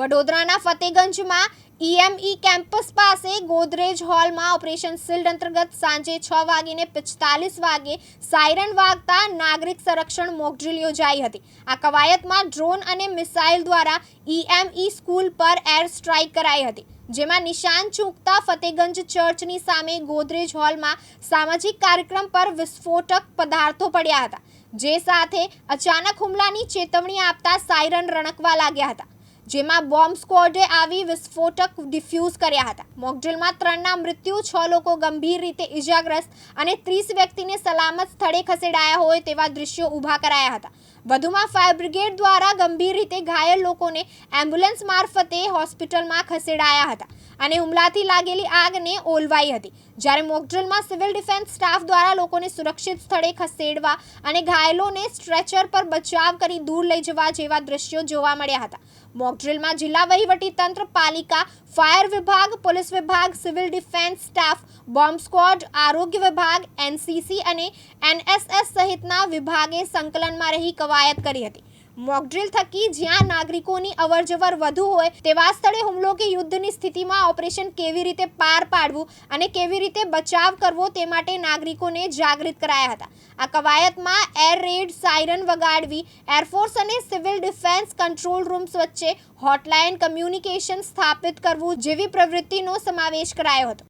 વડોદરાના ફતેગંજમાં EME campus પાસે ગોદરેજ હોલમાં ઓપરેશન શિલ્ડ અંતર્ગત સાંજે છ વાગીને પિસ્તાલીસ વાગે સાયરન વાગતા નાગરિક સંરક્ષણ મોકડ્રીલ યોજાઈ હતી. આ કવાયતમાં ડ્રોન અને મિસાઇલ દ્વારા ઈએમઈ સ્કૂલ પર એર સ્ટ્રાઇક કરાઈ હતી. જેમાં નિશાન ચૂકતા ફતેગંજ ચર્ચની સામે ગોદરેજ હોલમાં સામાજિક કાર્યક્રમ પર વિસ્ફોટક પદાર્થો પડ્યા હતા. જે સાથે અચાનક હુમલાની ચેતવણી આપતા સાયરન રણકવા લાગ્યા હતા. જેમાં બોમ્બ સ્ક્વોડે આવી વિસ્ફોટક ડિફ્યુઝ કર્યા હતા. મોકડ્રીલમાં ત્રણના મૃત્યુ, છ લોકો ગંભીર રીતે ઇજાગ્રસ્ત અને ત્રીસ વ્યક્તિને સલામત સ્થળે ખસેડાયા હોય તેવા દ્રશ્યો ઊભા કરાયા હતા. વધુમાં ફાયર બ્રિગેડ દ્વારા ગંભીર રીતે ઘાયલ લોકોને એમ્બ્યુલન્સ મારફતે હોસ્પિટલમાં ખસેડાયા હતા. અને હુમલાથી લાગેલી આગને ઓલવાઈ હતી. જ્યારે મોકડ્રીલમાં સિવિલ ડિફેન્સ સ્ટાફ દ્વારા લોકોને સુરક્ષિત સ્થળે ખસેડવા અને ઘાયલોને સ્ટ્રેચર પર બચાવ કરી દૂર લઈ જવા જેવા દ્રશ્યો જોવા મળ્યા હતા. મોકડ્રીલમાં જિલ્લા વહીવટી તંત્ર, પાલિકા, ફાયર વિભાગ, પોલીસ વિભાગ, civil defence staff, bomb squad, આરોગ્ય વિભાગ, એનસીસી અને એનએસએસ સહિતના વિભાગે સંકલનમાં રહી કવાયત કરી હતી. મોકડ્રીલ થકી જ્યાં નાગરિકોની અવરજવર વધુ હોય, તેવા સ્થળે હુમલો કે યુદ્ધની સ્થિતિમાં ઓપરેશન કેવી રીતે પાર પાડવું અને કેવી રીતે બચાવ કરવો તે માટે નાગરિકોને જાગૃત કરાયા હતા. આ કવાયતમાં એર રેડ સાયરન વગાડવી એરફોર્સ અને સિવિલ ડિફેન્સ કંટ્રોલ રૂમ્સ વચ્ચે હોટલાઇન કમ્યુનિકેશન સ્થાપિત કરવું જેવી પ્રવૃત્તિનો સમાવેશ કરાયો હતો.